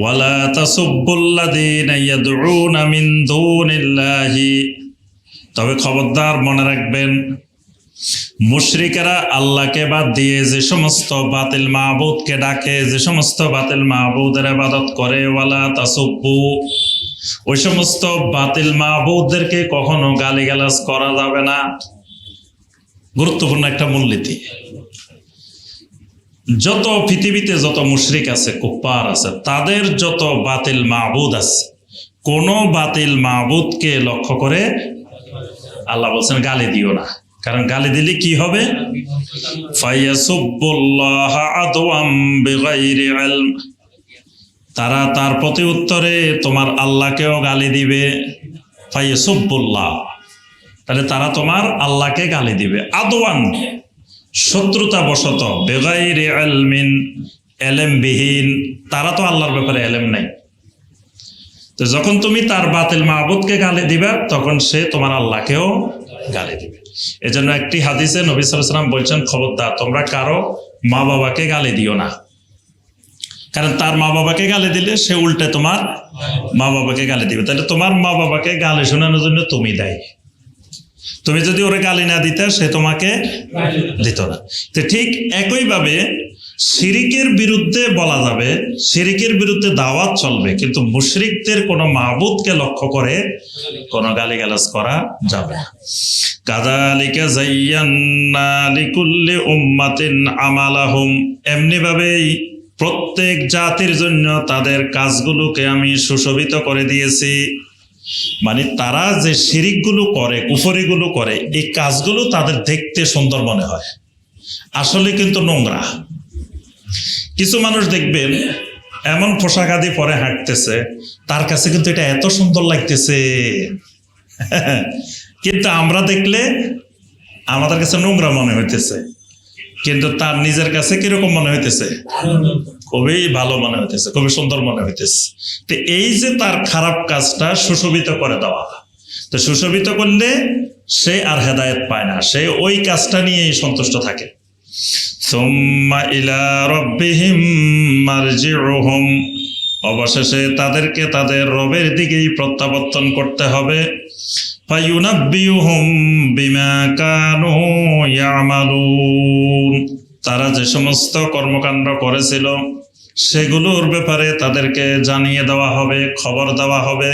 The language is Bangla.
ওয়ালা তাসুবুল্লাদিন ইয়াদউনা মিন দুনিল্লাহি। তবে খবরদার মনে রাখবেন, মুশরিকেরা আল্লাহকে বাদ দিয়ে যে সমস্ত বাতিল মাহবুদকে ডাকে, যে সমস্ত বাতিল মাহবুদের আবাদত করে, ওয়ালা তাসুব্বু। ওই সমস্ত বাতিল মাহবুদদেরকে কখনো গালিগালাজ করা যাবে না। গুরুত্বপূর্ণ একটা মূলনীতি। যত পৃথিবীতে যত মুশরিক আছে কুপ্পার আছে, তাদের যত বাতিল মাহবুদ আছে, কোন বাতিল মাহবুদকে লক্ষ্য করে আল্লাহ বলছেন গালি দিও না। কারণ গালি দিলে কি হবে? তারা তার প্রতি উত্তরে তোমার আল্লাহকেও গালি দিবে। ফাইয়াসুব্বুল্লাহ তাহলে তারা তোমার আল্লাহকে গালি দিবে। আদওয়ান। শত্রুতা বশত বেগাইরে এলেম বিহীন, তারা তো আল্লাহর ব্যাপারে এলেম নাই। তো যখন তুমি তার বাতিল মাহবুদকে গালি দিবে, তখন সে তোমার আল্লাহকেও গালি দিবে। এজন্য একটি হাদিসে নবী সাল্লাম বলছেন, খবরদার, তোমরা কারও মা বাবাকে গালি দিও না। কারণ তার মা বাবাকে গালি দিলে সে উল্টে তোমার মা বাবাকে গালি দিবে। তাহলে তোমার মা বাবাকে গালি শোনানোর জন্য তুমি দেয়। তুমি যদি ওরে গালি না দিতে, সে তোমাকে দিত না। তো ঠিক একইভাবে শিরিকের বিরুদ্ধে বলা যাবে, শিরিকের বিরুদ্ধে দাওয়াত চলবে, কিন্তু মুশরিকদের কোনো মাহবুদকে লক্ষ্য করে কোনো গালিগালাজ করা যাবে না। কাদালিকা জাইয়ান্না লিকুল্লি আমালাহুম। এমনি ভাবেই প্রত্যেক জাতির জন্য তাদের কাজগুলোকে আমি সুশোভিত করে দিয়েছি। মানে তারা যে শিরিকগুলো করে, কুফরিগুলো করে, এই কাজগুলো তাদের দেখতে সুন্দর মনে হয়। আসলে কিন্তু নোংরা। কিছু মানুষ দেখবেন, এমন পোশাক আদি পরে হাঁটতেছে, তার কাছে কিন্তু এটা এত সুন্দর লাগতেছে। কিন্তু আমরা দেখলে আমাদের কাছে নোংরা মনে হইতেছে। কিন্তু তার নিজের কাছে কীরকম মনে হইতেছে? খুবই ভালো মনে হইতেছে, খুবই সুন্দর মনে হইতেছে। তো এই যে তার খারাপ কাজটা সুশোভিত করে দেওয়া। তো সুশোভিত করলে সে আর হেদায়েত পায় না, সে ওই কাজটা নিয়েই সন্তুষ্ট থাকে। অবশেষে তাদেরকে তাদের রবের দিকেই প্রত্যাবর্তন করতে হবে। তারা যে সমস্ত কর্মকাণ্ড করেছিল সেগুলোর ব্যাপারে তাদেরকে জানিয়ে দেওয়া হবে খবর দেওয়া হবে।